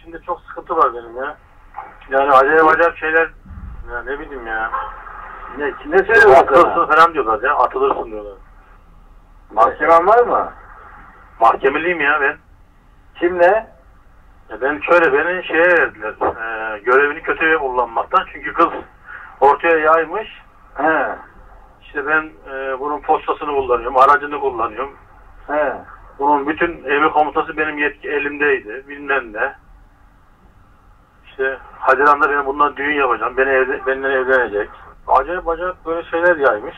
içinde çok sıkıntı var benim ya. Yani acayip acayip şeyler ya ne bileyim ya. Ne, ne söylüyor sana? Atılırsın falan diyorlar ya. Atılırsın diyorlar. Mahkemen var mı? Mahkemeliyim ya ben. Kimle? Ya ben şöyle beni şeye verdiler. E, görevini kötüye kullanmaktan. Çünkü kız ortaya yaymış. He. İşte ben e, bunun postasını kullanıyorum. Aracını kullanıyorum. He. Bunun bütün evi komutası benim yetki elimdeydi. Bilmem ne. İşte Haziran'da benim bundan düğün yapacağım. Beni evde, benimle evlenecek. Acayip acayip böyle şeyler yaymış.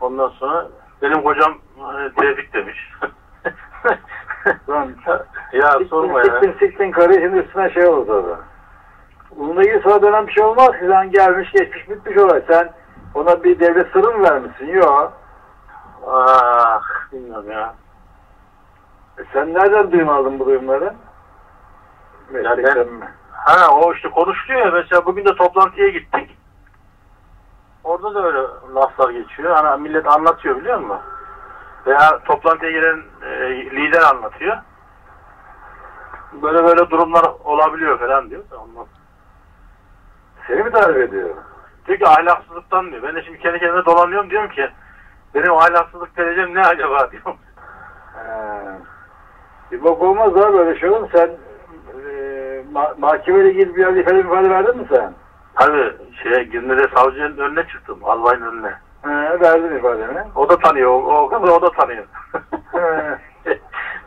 Ondan sonra benim kocam hani, Tevfik demiş. Lan, ya sorma ya. Siktin siktin karı şimdi üstüne şey oldu orada. Bununla ilgili sana dönen bir şey olmaz ki. Sen gelmiş geçmiş bitmiş olay. Sen ona bir devlet sırrı mı vermişsin? Yok. Ah bilmiyorum ya. E sen nereden duymadın bu duyumları? Ben- mi? Ha o işte konuşuluyor ya mesela bugün de toplantıya gittik. Orada da öyle laflar geçiyor. Hani millet anlatıyor biliyor musun? Veya toplantıya giren e, lider anlatıyor. Böyle böyle durumlar olabiliyor falan diyor. Ondan. Seni mi tarif ediyor? Diyor ki ahlaksızlıktan diyor. Ben de şimdi kendi kendime dolanıyorum diyorum ki benim ahlaksızlık derecem ne acaba diyorum. He. Bir bak olmaz abi böyle şey olur mu? Sen ma mahkemeyle ilgili bir ifade ifade verdin mi sen? Tabii şeye Girne'de savcının önüne çıktım. Albayın önüne. He, verdin ifadeni. O da tanıyor. O, o kızı o da tanıyor.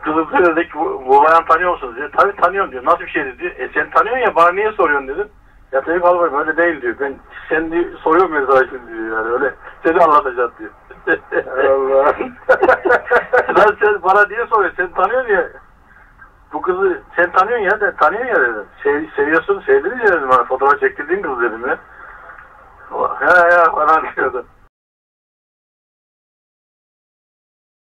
Kızım ki bu, bu bayan tanıyor musunuz diyor. Tabii tanıyorum diyor. Nasıl bir şeydi diyor. E sen tanıyorsun ya bana niye soruyorsun dedim. Ya Tevfik Albayım öyle değil diyor. Ben sen diyor, ben sana şimdi diyor yani öyle. Seni anlatacağız diyor. Allah. Lan sen bana niye soruyorsun? Sen tanıyorsun ya. Bu kızı sen tanıyorsun ya de tanıyorsun ya dedim. Sev, seviyorsun sevdiniz ya dedim bana fotoğraf çektirdiğin kız dedim ya. He ya falan diyordu.